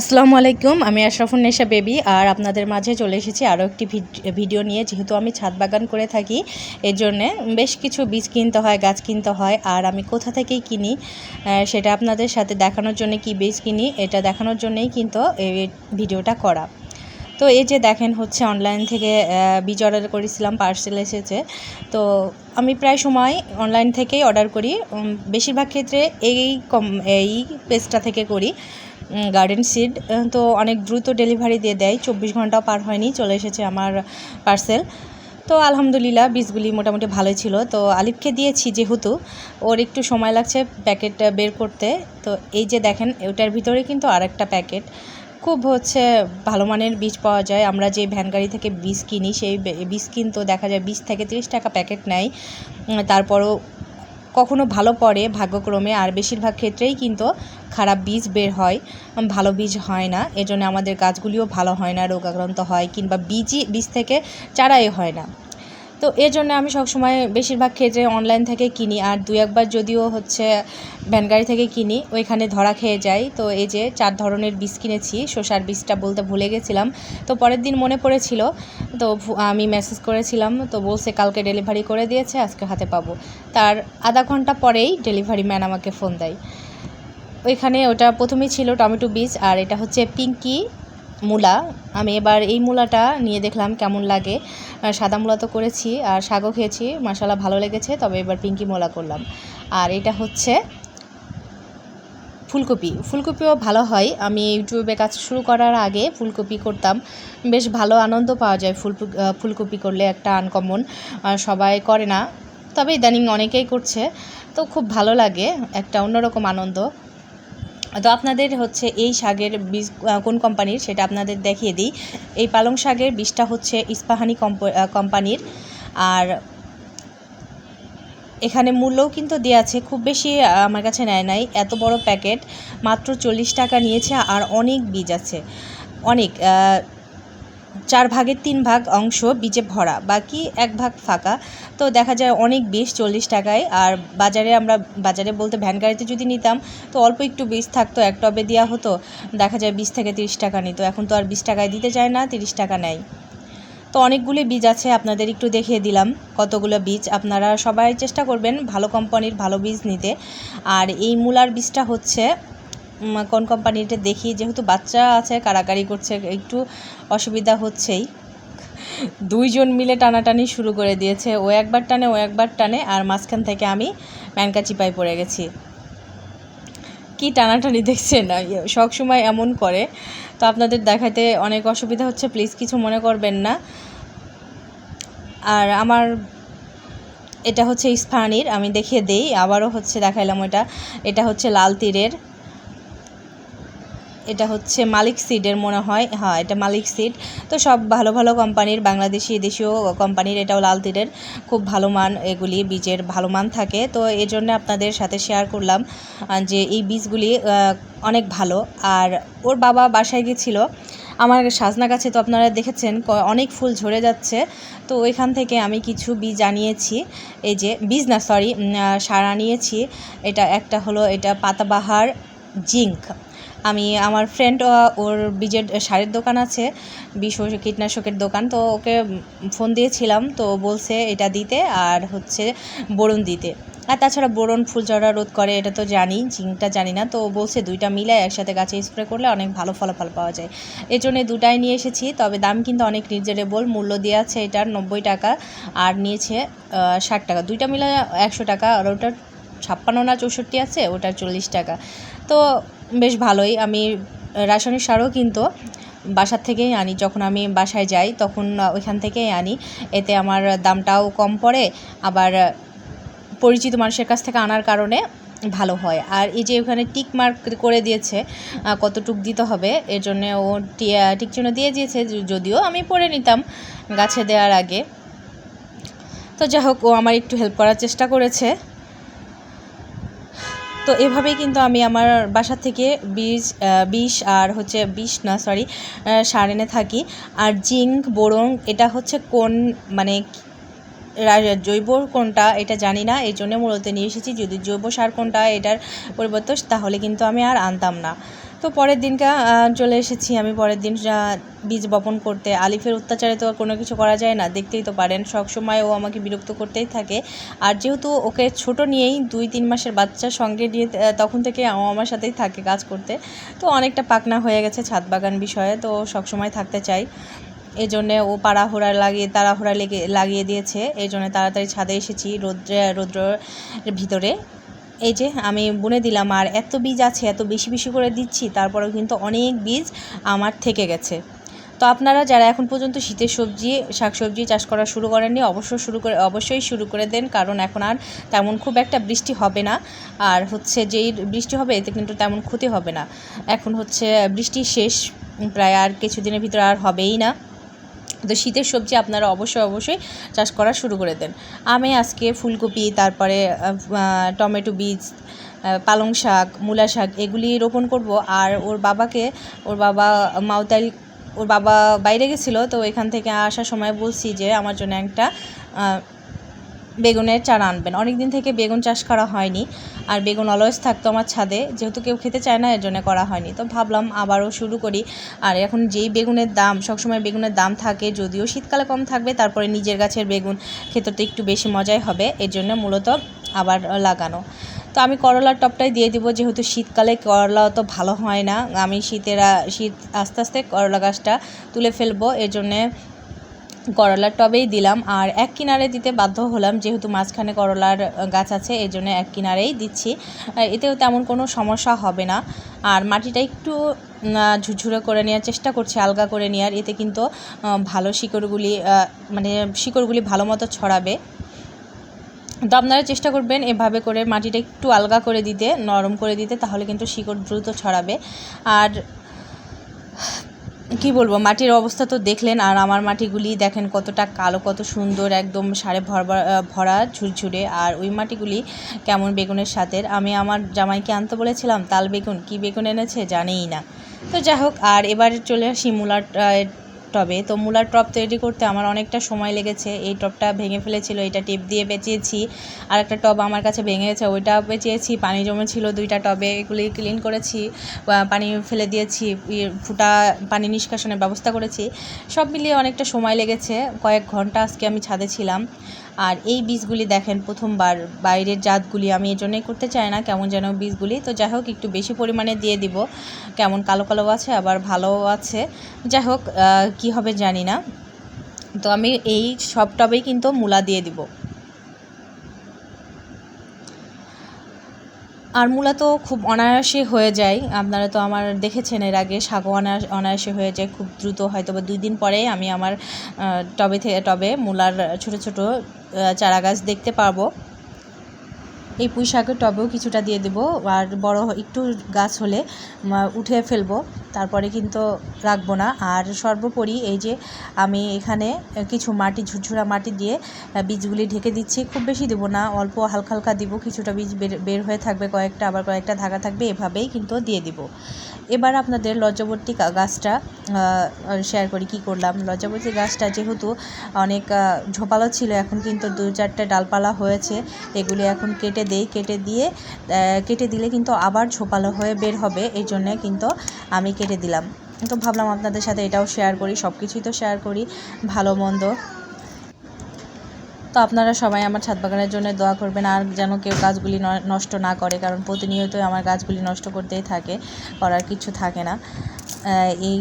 আসসালামু আলাইকুম, আমি আশরাফুন নেশা বেবি আর আপনাদের মাঝে চলে এসেছি আরও একটি ভিড- ভিডিও নিয়ে। যেহেতু আমি ছাদ বাগান করে থাকি এর জন্যে বেশ কিছু বীজ কিনতে হয়, গাছ কিনতে হয় আর আমি কোথা থেকেই কিনি সেটা আপনাদের সাথে দেখানোর জন্য কি বীজ কিনি, এটা দেখানোর জন্যই কিন্তু এই ভিডিওটা করা। তো এই যে দেখেন হচ্ছে অনলাইন থেকে বীজ অর্ডার করেছিলাম, পার্সেল এসেছে। তো আমি প্রায় সময় অনলাইন থেকেই অর্ডার করি। বেশিরভাগ ক্ষেত্রে এই কম, এই পেজটা থেকে করি। গার্ডেন সিড তো অনেক দ্রুত ডেলিভারি দিয়ে দেয়। চব্বিশ ঘন্টাও পার হয়নি, চলে এসেছে আমার পার্সেল তো আলহামদুলিল্লাহ, বীজগুলি মোটামুটি ভালোই ছিল। তো আলিফকে দিয়েছি যেহেতু, ওর একটু সময় লাগছে প্যাকেট বের করতে। তো এই যে দেখেন ওটার ভিতরে কিন্তু আর একটা প্যাকেট খুব হচ্ছে ভালো মানের বীজ পাওয়া যায়। আমরা যে ভ্যান গাড়ি থেকে বীজ কিনি, সেই বীজ কিন্তু দেখা যায় বিশ থেকে তিরিশ টাকা প্যাকেট নেয়। তারপরও কখনো ভালো পড়ে ভাগ্যক্রমে, আর বেশিরভাগ ক্ষেত্রেই কিন্তু খারাপ বীজ বের হয়। ভালো বীজ হয় না। এজন্য আমাদের গাছগুলিও ভালো হয় না, রোগাক্রান্ত হয়, কিংবা বীজই বীজ থেকে চারাই হয় না। তো এর জন্য আমি সবসময় বেশিরভাগ ক্ষেত্রে অনলাইন থেকে কিনি। আর দু একবার যদিও হচ্ছে ভ্যানগাড়ি থেকে কিনি, ওইখানে ধরা খেয়ে যাই। তো এই যে চার ধরনের বীজ কিনেছি, শসার বীজটা বলতে ভুলে গেছিলাম। তো পরের দিন মনে পড়েছিল, তো আমি মেসেজ করেছিলাম, তো বলছে কালকে ডেলিভারি করে দিয়েছে, আজকে হাতে পাবো। তার আধা ঘণ্টা পরেই ডেলিভারি ম্যান আমাকে ফোন দেয়। ওইখানে ওটা প্রথমেই ছিল টমেটো বীজ, আর এটা হচ্ছে পিঙ্কি মূলা। আমি এবার এই মূলাটা নিয়ে দেখলাম কেমন লাগে। সাদা মূলা তো করেছি আর শাকও খেয়েছি মশালা ভালো লেগেছে, তবে এবার পিঙ্কি মূলা করলাম। আর এটা হচ্ছে ফুলকপি। ফুলকপিও ভালো হয়। আমি ইউটিউবে কাজ শুরু করার আগে ফুলকপি করতাম। বেশ ভালো আনন্দ পাওয়া যায় ফুল ফুলকপি করলে একটা আনকমন সবাই করে না। তবে ইদানিং অনেকেই করছে। তো খুব ভালো লাগে, একটা অন্যরকম আনন্দ। তো আপনাদের হচ্ছে এই শাকের বীজ কোন কোম্পানির সেটা আপনাদের দেখিয়ে দিই। এই পালং শাকের বীজটা হচ্ছে ইস্পাহানি কম্প- কোম্পানির। আর এখানে মূল্যও কিন্তু দেওয়া আছে, খুব বেশি আমার কাছে নেয় নাই। এত বড় প্যাকেট, মাত্র চল্লিশ টাকা নিয়েছে, আর অনেক বীজ আছে। অনেক চার ভাগের তিন ভাগ অংশ বীজে ভরা, বাকি এক ভাগ ফাঁকা। তো দেখা যায় অনেক বীজ চল্লিশ টাকায়, আর বাজারে আমরা, বাজারে বলতে ভ্যান গাড়িতে যদি নিতাম, তো অল্প একটু বীজ থাকতো, এক টবে দেওয়া হতো, দেখা যায় বিশ থেকে তিরিশ টাকা নিত। এখন তো আর বিশ টাকায় দিতে চায় না, তিরিশ টাকা নেয়। তো অনেকগুলি বীজ আছে, আপনাদের একটু দেখিয়ে দিলাম, কতগুলো বীজ। আপনারা সবাই চেষ্টা করবেন ভালো কোম্পানির ভালো বীজ নিতে। আর এই মূলার বীজটা হচ্ছে কোন কোম্পানিটা দেখি, যেহেতু বাচ্চা আছে, কারাকারি করছে, একটু অসুবিধা হচ্ছেই। দুইজন মিলে টানাটানি শুরু করে দিয়েছে। ও একবার টানে, ও একবার টানে, আর মাঝখান থেকে আমি ম্যানকা চিপায় পড়ে গেছি। কি টানাটানি দেখছেন? সব সময় এমন করে। তো আপনাদের দেখাতে অনেক অসুবিধা হচ্ছে, প্লিজ কিছু মনে করবেন না। আর আমার, এটা হচ্ছে ইস্পাহানির আমি দেখিয়ে দেই, আবারও হচ্ছে দেখাইলাম ওটা। এটা হচ্ছে লাল তীরের এটা হচ্ছে মালিক সিডের মনে হয়। হ্যাঁ এটা মালিক সিড তো সব ভালো ভালো কোম্পানির, বাংলাদেশি, দেশীয় কোম্পানির এটাও লাল তীরের খুব ভালো মান, এগুলি বীজের ভালো মান থাকে। তো এই জন্য আপনাদের সাথে শেয়ার করলাম যে এই বীজগুলি অনেক ভালো। আর ওর বাবা বাসায় গেছিল। আমার সাজনা গাছে তো আপনারা দেখেছেন অনেক ফুল ঝরে যাচ্ছে। তো ওইখান থেকে আমি কিছু বীজ আনিয়েছি। এই যে বীজ না সরি সার আনিয়েছি। এটা একটা হলো, এটা পাতাবাহার জিঙ্ক। আমি আমার ফ্রেন্ড ওর বীজের সারের দোকান আছে, বিষ কীটনাশকের দোকান, তো ওকে ফোন দিয়েছিলাম, তো বলছে এটা দিতে আর হচ্ছে বোরন দিতে। আর তাছাড়া বোরন ফুল জড়া রোধ করে, এটা তো জানি, জিঙ্কটা জানি না, তো বলছে দুইটা মিলে একসাথে গাছে স্প্রে করলে অনেক ভালো ফলাফল পাওয়া যায়। এর জন্য দুটাই নিয়ে এসেছি, তবে দাম কিন্তু অনেক রিজনেবল মূল্য দেওয়া আছে এটার নব্বই টাকা, আর নিয়েছে ষাট টাকা। দুইটা মিলে একশো টাকা, আর ওটার ছাপ্পান্ন না চৌষট্টি আছে, ওটার চল্লিশ টাকা। তো বেশ ভালোই। আমি রাসায়নিক সারও কিন্তু বাসার থেকেই আনি। যখন আমি বাসায় যাই, তখন ওইখান থেকেই আনি। এতে আমার দামটাও কম পড়ে। আবার পরিচিত মানুষের কাছ থেকে আনার কারণে ভালো হয়। আর এই যে ওখানে টিক মার্ক করে দিয়েছে কতটুক দিতে হবে, এর জন্য ও টিক চিহ্ন দিয়ে দিয়েছে। যদিও আমি পড়ে নিতাম গাছে দেওয়ার আগে। তো যাই হোক, ও আমার একটু হেল্প করার চেষ্টা করেছে। তো এভাবেই কিন্তু আমি আমার বাসা থেকে বীজ বিষ আর হচ্ছে বিষ না সরি সার এনে থাকি। আর জিঙ্ক বোরং এটা হচ্ছে কোন মানে জৈব কোনটা এটা জানি না এই জন্য মূলত নিয়ে এসেছি। যদি জৈব সার কোনটা এটার পরিবর্তন তাহলে কিন্তু আমি আর আনতাম না। তো পরের দিনটা চলে এসেছি আমি। পরের দিন বীজ বপন করতে। আলিফের অত্যাচারে তো আর কোনো কিছু করা যায় না, দেখতেই তো পারেন। সবসময় ও আমাকে বিরক্ত করতেই থাকে। আর যেহেতু ওকে ছোট নিয়েই দুই, তিন মাসের বাচ্চার সঙ্গে নিয়ে তখন থেকে আমার সাথেই থাকে কাজ করতে। তো অনেকটা পাকনা হয়ে গেছে ছাদ বাগান বিষয়ে, তো সবসময় থাকতে চাই। এই জন্যে ও পাড়াহুড়া লাগিয়ে, তাড়াহুড়া লেগে, লাগিয়ে দিয়েছে। এই জন্য তাড়াতাড়ি ছাদে এসেছি রৌদ্রে, রৌদ্রের ভিতরে। এই যে আমি বুনে দিলাম, আর এত বীজ আছে, এত বেশি বেশি করে দিচ্ছি, তারপরেও কিন্তু অনেক বীজ আমার থেকে গেছে। তো আপনারা যারা এখন পর্যন্ত শীতের সবজি, শাকসবজি চাষ করা শুরু করেননি, অবশ্যই শুরু করে, অবশ্যই শুরু করে দেন, কারণ এখন আর তেমন খুব একটা বৃষ্টি হবে না। আর হচ্ছে যেই বৃষ্টি হবে, এতে কিন্তু তেমন ক্ষতি হবে না। এখন হচ্ছে বৃষ্টি শেষ, প্রায় আর কিছুদিনের ভিতরে আর হবেই না। তো শীতের সবজি আপনারা অবশ্যই অবশ্যই চাষ করা শুরু করে দেন। আমি আজকে ফুলকপি, তারপরে টমেটো বীজ পালং শাক, মূলা শাক এগুলি রোপণ করব। আর ওর বাবাকে, ওর বাবা মাউতাইল, ওর বাবা বাইরে গেছিল, তো এখান থেকে আসার সময় বলছি যে আমার জন্য একটা বেগুনের চারা আনবেন। অনেক দিন থেকে বেগুন চাষ করা হয়নি আর বেগুন অলওয়েজ থাকতো আমার ছাদে, যেহেতু কেউ খেতে চায় না এর জন্য করা হয়নি। তো ভাবলাম আবারও শুরু করি। আর এখন যেই বেগুনের দাম, সবসময় বেগুনের দাম থাকে, যদিও শীতকালে কম থাকবে, তারপরে নিজের গাছের বেগুন খেতে তো একটু বেশি মজাই হবে এর জন্য মূলত আবার লাগানো। তো আমি করলার টপটাই দিয়ে দিব, যেহেতু শীতকালে করলা অত ভালো হয় না, আমি শীতের শীত আস্তে আস্তে করলা গাছটা তুলে ফেলব এর জন্যে করলার টবেই দিলাম আর এক কিনারে দিতে বাধ্য হলাম, যেহেতু মাঝখানে করলার গাছ আছে এই জন্য এক কিনারেই দিচ্ছি। এতেও তেমন কোনো সমস্যা হবে না। আর মাটিটা একটু ঝুরঝুরে করে নেওয়ার চেষ্টা করছি, আলগা করে নেওয়ার। এতে কিন্তু ভালো শিকড়গুলি মানে শিকড়গুলি ভালো মতো ছড়াবে। তো আপনারা চেষ্টা করবেন এভাবে করে মাটিটা একটু আলগা করে দিতে, নরম করে দিতে, তাহলে কিন্তু শিকড় দ্রুত ছড়াবে। আর কি বলব, মাটির অবস্থা তো দেখলেন, আর আমার মাটিগুলি দেখেন কতটা কালো, কত সুন্দর, একদম সারে ভরবা ভরা ঝুরঝুরে। আর ওই মাটিগুলি কেমন বেগুনের সাথে আমি আমার জামাইকে আনতে বলেছিলাম, তাল বেগুন, কি বেগুন এনেছে জানেই না। তো যাই হোক, আর এবার চলে আসি মূলার টবে। তো মূলার টপ তৈরি করতে আমার অনেকটা সময় লেগেছে। এই টপটা ভেঙে ফেলেছিল, এটা টিপ দিয়ে বেঁচিয়েছি। আর একটা টব আমার কাছে ভেঙে গেছে ওইটা বেঁচিয়েছি, পানি জমেছিল দুইটা টবে, এগুলি ক্লিন করেছি পানি ফেলে দিয়েছি ফুটা পানি নিষ্কাশনের ব্যবস্থা করেছি। সব মিলিয়ে অনেকটা সময় লেগেছে, কয়েক ঘণ্টা আজকে আমি ছাদে ছিলাম। আর এই বীজগুলি দেখেন প্রথমবার, বাইরের জাতগুলি আমি এই জন্যই করতে চাই না কেমন যেন বীজগুলি। তো যাই হোক, একটু বেশি পরিমাণে দিয়ে দিব। কেমন কালো কালো আছে, আবার ভালোও আছে। যাই হোক কী হবে জানি না। তো আমি এই সব টবেই কিন্তু মূলা দিয়ে দিব। আর মূলা তো খুব অনায়াসে হয়ে যায়। আপনারা তো আমার দেখেছেন এর আগে শাকও অনায়াস হয়ে যায় খুব দ্রুত হয়তো বা দুই দিন পরে আমি আমার টবে থেকে টবে মূলার ছোট ছোট চারা গাছ দেখতে পারব। এই পুঁই শাকের টবেও কিছুটা দিয়ে দেবো আর বড় একটু গাছ হলে উঠে ফেলব। তারপরে কিন্তু রাখব না। আর সর্বোপরি এই যে আমি এখানে কিছু মাটি, ঝুরঝুরা মাটি দিয়ে বীজগুলি ঢেকে দিচ্ছি। খুব বেশি দেবো না, অল্প হালকা হালকা দিব। কিছুটা বীজ বের হয়ে থাকবে, কয়েকটা, আবার কয়েকটা ঢাকা থাকবে, এভাবেই কিন্তু দিয়ে দিব। এবার আপনাদের লজ্জাবর্তী গাছটা শেয়ার করি কি করলাম। লজ্জাবর্তী গাছটা যেহেতু অনেক ঝোপালো ছিল, এখন কিন্তু দু চারটে ডালপালা হয়েছে। এগুলি এখন কেটে দেই কেটে দিয়ে কেটে দিলে কিন্তু আবার ঝোপালো হয়ে বের হবে এই জন্যে কিন্তু আমি কেটে দিলাম। তো ভাবলাম আপনাদের সাথে এটাও শেয়ার করি সব কিছুই তো শেয়ার করি, ভালো মন্দ। তো আপনারা সবাই আমার ছাদ বাগানের জন্য দোয়া করবেন, আর যেন কেউ গাছগুলি নষ্ট না করে, কারণ প্রতিনিয়তই আমার গাছগুলি নষ্ট করতেই থাকে, করার কিছু থাকে না। এই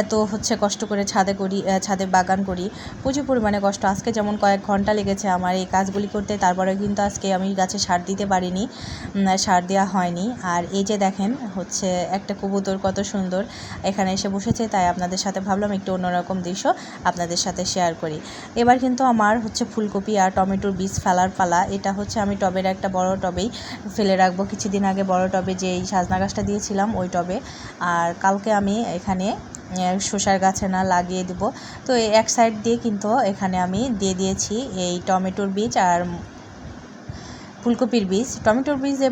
এত হচ্ছে কষ্ট করে ছাদে করি ছাদে বাগান করি। প্রচুর পরিমাণে কষ্ট। আজকে যেমন কয়েক ঘণ্টা লেগেছে আমার এই কাজগুলি করতে তারপরে কিন্তু আজকে আমি গাছে সার দিতে পারিনি সার দেওয়া হয়নি। আর এই যে দেখেন, হচ্ছে একটা কবুতর কত সুন্দর। এখানে এসে বসেছে, তাই আপনাদের সাথে ভাবলাম একটু অন্যরকম দৃশ্য আপনাদের সাথে শেয়ার করি। এবার কিন্তু আমার হচ্ছে ফুলকপি আর টমেটোর বীজ ফেলার পালা। এটা হচ্ছে আমি টবের একটা বড় টবেই ফেলে রাখব। কিছুদিন আগে বড় টবে যে এই সাজনা গাছটা দিয়েছিলাম, ওই টবে। আর কালকে আমি এখানে শসার গাছে না লাগিয়ে দেবো। তো এক সাইড দিয়ে কিন্তু এখানে আমি দিয়ে দিয়েছি এই টমেটোর বীজ আর ফুলকপির বীজ। টমেটোর বীজের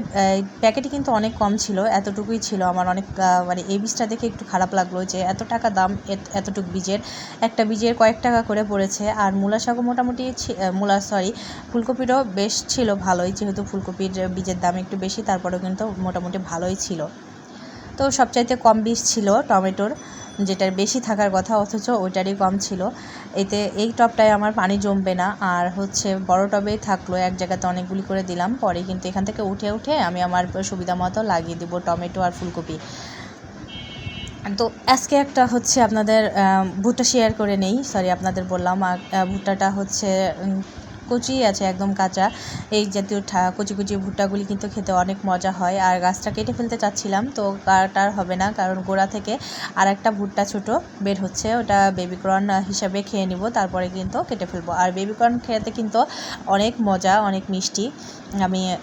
প্যাকেটে কিন্তু অনেক কম ছিল, এতটুকুই ছিল। আমার অনেক মানে এই বীজটা দেখে একটু খারাপ লাগল যে এত টাকা দাম এত- এতটুক বীজের। একটা বীজের কয়েক টাকা করে পড়েছে আর মূলা শাকও মোটামুটি মূলা সরি ফুলকপিরও বেশ ছিল ভালোই, যেহেতু ফুলকপির বীজের দাম একটু বেশি, তারপরেও কিন্তু মোটামুটি ভালোই ছিল। তো সবচাইতে কম বীজ ছিল টমেটোর। যেটার বেশি থাকার কথা, অথচ ওইটারই কম ছিল। এতে এই টবটায় আমার পানি জমবে না। আর হচ্ছে বড় টবেই থাকল, এক জায়গাতে অনেকগুলি করে দিলাম। পরে কিন্তু এখান থেকে উঠে উঠে আমি আমার সুবিধা মতো লাগিয়ে দিব টমেটো আর ফুলকপি। তো আজকে একটা হচ্ছে আপনাদের ভুট্টা শেয়ার করে নেই। সরি আপনাদের বললাম ভুট্টাটা হচ্ছে কচি আছে, একদম কাঁচা। এই জাতীয় ঠা- কচি কচি ভুট্টাগুলি কিন্তু খেতে অনেক মজা হয়। আর গাছটা কেটে ফেলতে চাচ্ছিলাম, তো কাটার হবে না, কারণ গোড়া থেকে আর একটা ভুট্টা ছোট বের হচ্ছে। ওটা বেবিকর্ন হিসাবে খেয়ে নিব, তারপরে কিন্তু কেটে ফেলব। আর বেবিকর্ন খেতে কিন্তু অনেক মজা, অনেক মিষ্টি। আমি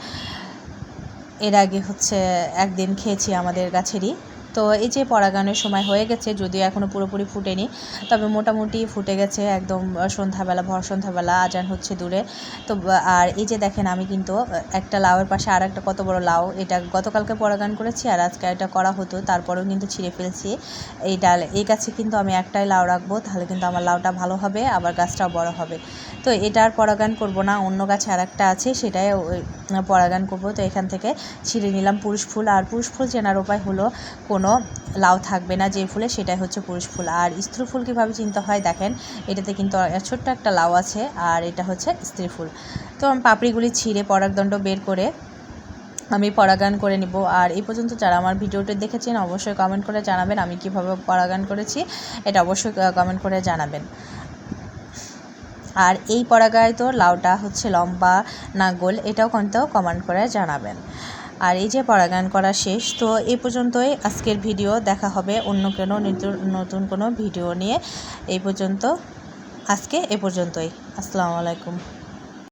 এর আগে হচ্ছে একদিন খেয়েছি আমাদের গাছেরই। তো এই যে পরাগানের সময় হয়ে গেছে, যদিও এখনও পুরোপুরি ফুটেনি, তবে মোটামুটি ফুটে গেছে একদম সন্ধ্যাবেলা, ভর সন্ধ্যাবেলা, আজান হচ্ছে দূরে। তো আর এই যে দেখেন আমি কিন্তু একটা লাউয়ের পাশে আর একটা কত বড় লাউ, এটা গতকালকে পরাগান করেছি, আর আজকে এটা করা হতো, তারপরেও কিন্তু ছিঁড়ে ফেলছি। এই ডাল, এই গাছে কিন্তু আমি একটাই লাউ রাখব, তাহলে কিন্তু আমার লাউটা ভালো হবে, আবার গাছটাও বড় হবে। তো এটা আর পরাগান করব না, অন্য গাছে আর একটা আছে, সেটাই পরাগান করব। তো এখান থেকে ছিঁড়ে নিলাম পুরুষ ফুল, আর পুরুষ ফুল চেনার উপায় হলো কোনো লাউ থাকবে না যে ফুলে, সেটাই হচ্ছে পুরুষ ফুল। আর স্ত্রী ফুল কীভাবে চিনতে হয় দেখেন, এটাতে কিন্তু ছোট্ট একটা লাউ আছে, আর এটা হচ্ছে স্ত্রী ফুল। তো আমি পাপড়িগুলি ছিঁড়ে পরাগদণ্ড বের করে আমি পরাগান করে নিব। আর এই পর্যন্ত যারা আমার ভিডিওটি দেখেছেন, অবশ্যই কমেন্ট করে জানাবেন আমি কীভাবে পরাগান করেছি। এটা অবশ্যই কমেন্ট করে জানাবেন। আর এই পরাগায় তো লাউটা হচ্ছে লম্বা না গোল, এটাও কিন্তু কমেন্ট করে জানাবেন। আর এই যে পরাগায়ন করা শেষ, তো এই পর্যন্তই আজকের ভিডিও। দেখা হবে অন্য কোনো নতুন কোনো ভিডিও নিয়ে। এই পর্যন্ত, আজকে এ পর্যন্তই। আসসালামু আলাইকুম।